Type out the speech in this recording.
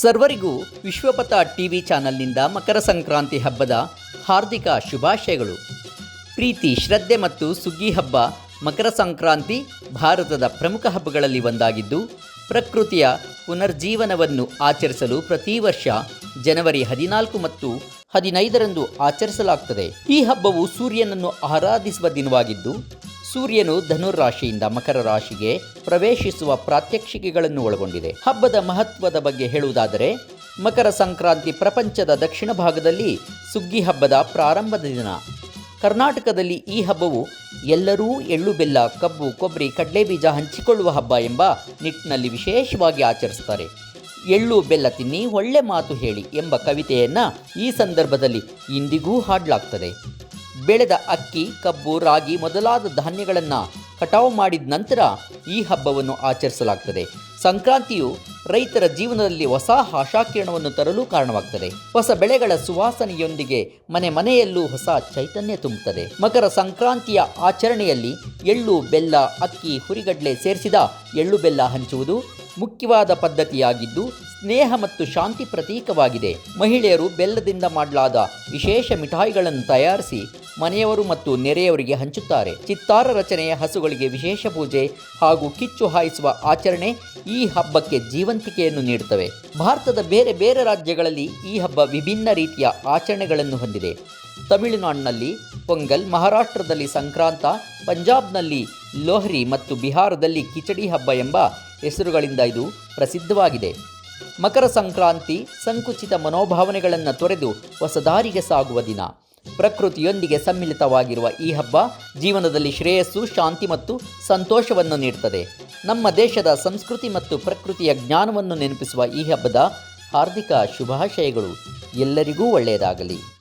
ಸರ್ವರಿಗೂ ವಿಶ್ವಪಥ ಟಿವಿ ಚಾನಲ್ನಿಂದ ಮಕರ ಸಂಕ್ರಾಂತಿ ಹಬ್ಬದ ಹಾರ್ದಿಕ ಶುಭಾಶಯಗಳು. ಪ್ರೀತಿ, ಶ್ರದ್ಧೆ ಮತ್ತು ಸುಗ್ಗಿ ಹಬ್ಬ ಮಕರ ಸಂಕ್ರಾಂತಿ ಭಾರತದ ಪ್ರಮುಖ ಹಬ್ಬಗಳಲ್ಲಿ ಒಂದಾಗಿದ್ದು, ಪ್ರಕೃತಿಯ ಪುನರ್ಜೀವನವನ್ನು ಆಚರಿಸಲು ಪ್ರತಿ ವರ್ಷ ಜನವರಿ ಹದಿನಾಲ್ಕು ಮತ್ತು ಹದಿನೈದರಂದು ಆಚರಿಸಲಾಗುತ್ತದೆ ಈ ಹಬ್ಬವು ಸೂರ್ಯನನ್ನು ಆರಾಧಿಸುವ ದಿನವಾಗಿದ್ದು ಸೂರ್ಯನು ಧನುರ್ ರಾಶಿಯಿಂದ ಮಕರ ರಾಶಿಗೆ ಪ್ರವೇಶಿಸುವ ಪ್ರಾತ್ಯಕ್ಷಿಕೆಗಳನ್ನು ಒಳಗೊಂಡಿದೆ. ಹಬ್ಬದ ಮಹತ್ವದ ಬಗ್ಗೆ ಹೇಳುವುದಾದರೆ, ಮಕರ ಸಂಕ್ರಾಂತಿ ಪ್ರಪಂಚದ ದಕ್ಷಿಣ ಭಾಗದಲ್ಲಿ ಸುಗ್ಗಿ ಹಬ್ಬದ ಪ್ರಾರಂಭದ ದಿನ. ಕರ್ನಾಟಕದಲ್ಲಿ ಈ ಹಬ್ಬವು ಎಲ್ಲರೂ ಎಳ್ಳು ಬೆಲ್ಲ, ಕಬ್ಬು, ಕೊಬ್ಬರಿ ಕಡಲೆ ಬೀಜ ಹಂಚಿಕೊಳ್ಳುವ ಹಬ್ಬ ಎಂಬ ನಿಟ್ಟಿನಲ್ಲಿ ವಿಶೇಷವಾಗಿ ಆಚರಿಸುತ್ತಾರೆ. ಎಳ್ಳು ಬೆಲ್ಲ ತಿನ್ನಿ, ಒಳ್ಳೆ ಮಾತು ಹೇಳಿ ಎಂಬ ಕವಿತೆಯನ್ನು ಈ ಸಂದರ್ಭದಲ್ಲಿ ಇಂದಿಗೂ ಹಾಡಲಾಗ್ತದೆ. ಬೆಳೆದ ಅಕ್ಕಿ, ಕಬ್ಬು, ರಾಗಿ ಮೊದಲಾದ ಧಾನ್ಯಗಳನ್ನು ಕಟಾವು ಮಾಡಿದ ನಂತರ ಈ ಹಬ್ಬವನ್ನು ಆಚರಿಸಲಾಗ್ತದೆ. ಸಂಕ್ರಾಂತಿಯು ರೈತರ ಜೀವನದಲ್ಲಿ ಹೊಸ ಆಶಾಕಿರಣವನ್ನು ತರಲು ಕಾರಣವಾಗ್ತದೆ. ಹೊಸ ಬೆಳೆಗಳ ಸುವಾಸನೆಯೊಂದಿಗೆ ಮನೆ ಮನೆಯಲ್ಲೂ ಹೊಸ ಚೈತನ್ಯ ತುಂಬುತ್ತದೆ. ಮಕರ ಸಂಕ್ರಾಂತಿಯ ಆಚರಣೆಯಲ್ಲಿ ಎಳ್ಳು, ಬೆಲ್ಲ, ಅಕ್ಕಿ, ಹುರಿಗಡ್ಲೆ ಸೇರಿಸಿದ ಎಳ್ಳು ಬೆಲ್ಲ ಹಂಚುವುದು ಮುಖ್ಯವಾದ ಪದ್ಧತಿಯಾಗಿದ್ದು, ಸ್ನೇಹ ಮತ್ತು ಶಾಂತಿ ಪ್ರತೀಕವಾಗಿದೆ. ಮಹಿಳೆಯರು ಬೆಲ್ಲದಿಂದ ಮಾಡಲಾದ ವಿಶೇಷ ಮಿಠಾಯಿಗಳನ್ನು ತಯಾರಿಸಿ ಮನೆಯವರು ಮತ್ತು ನೆರೆಯವರಿಗೆ ಹಂಚುತ್ತಾರೆ. ಚಿತ್ತಾರ ರಚನೆಯ ಹಸುಗಳಿಗೆ ವಿಶೇಷ ಪೂಜೆ ಹಾಗೂ ಕಿಚ್ಚು ಹಾಯಿಸುವ ಆಚರಣೆ ಈ ಹಬ್ಬಕ್ಕೆ ಜೀವಂತಿಕೆಯನ್ನು ನೀಡುತ್ತವೆ. ಭಾರತದ ಬೇರೆ ಬೇರೆ ರಾಜ್ಯಗಳಲ್ಲಿ ಈ ಹಬ್ಬ ವಿಭಿನ್ನ ರೀತಿಯ ಆಚರಣೆಗಳನ್ನು ಹೊಂದಿದೆ. ತಮಿಳುನಾಡಿನಲ್ಲಿ ಪೊಂಗಲ್, ಮಹಾರಾಷ್ಟ್ರದಲ್ಲಿ ಸಂಕ್ರಾಂತ, ಪಂಜಾಬ್ನಲ್ಲಿ ಲೋಹ್ರಿ ಮತ್ತು ಬಿಹಾರದಲ್ಲಿ ಕಿಚಡಿ ಹಬ್ಬ ಎಂಬ ಹೆಸರುಗಳಿಂದ ಇದು ಪ್ರಸಿದ್ಧವಾಗಿದೆ. ಮಕರ ಸಂಕ್ರಾಂತಿ, ಸಂಕುಚಿತ ಮನೋಭಾವನೆಗಳನ್ನು ತೊರೆದು ಹೊಸದಾರಿಗೆ ಸಾಗುವ ದಿನ. ಪ್ರಕೃತಿಯೊಂದಿಗೆ ಸಮ್ಮಿಲಿತವಾಗಿರುವ ಈ ಹಬ್ಬ ಜೀವನದಲ್ಲಿ ಶ್ರೇಯಸ್ಸು, ಶಾಂತಿ ಮತ್ತು ಸಂತೋಷವನ್ನು ನೀಡುತ್ತದೆ ನಮ್ಮ ದೇಶದ ಸಂಸ್ಕೃತಿ ಮತ್ತು ಪ್ರಕೃತಿಯ ಜ್ಞಾನವನ್ನು ನೆನಪಿಸುವ ಈ ಹಬ್ಬದ ಹಾರ್ದಿಕ ಶುಭಾಶಯಗಳು. ಎಲ್ಲರಿಗೂ ಒಳ್ಳೆಯದಾಗಲಿ.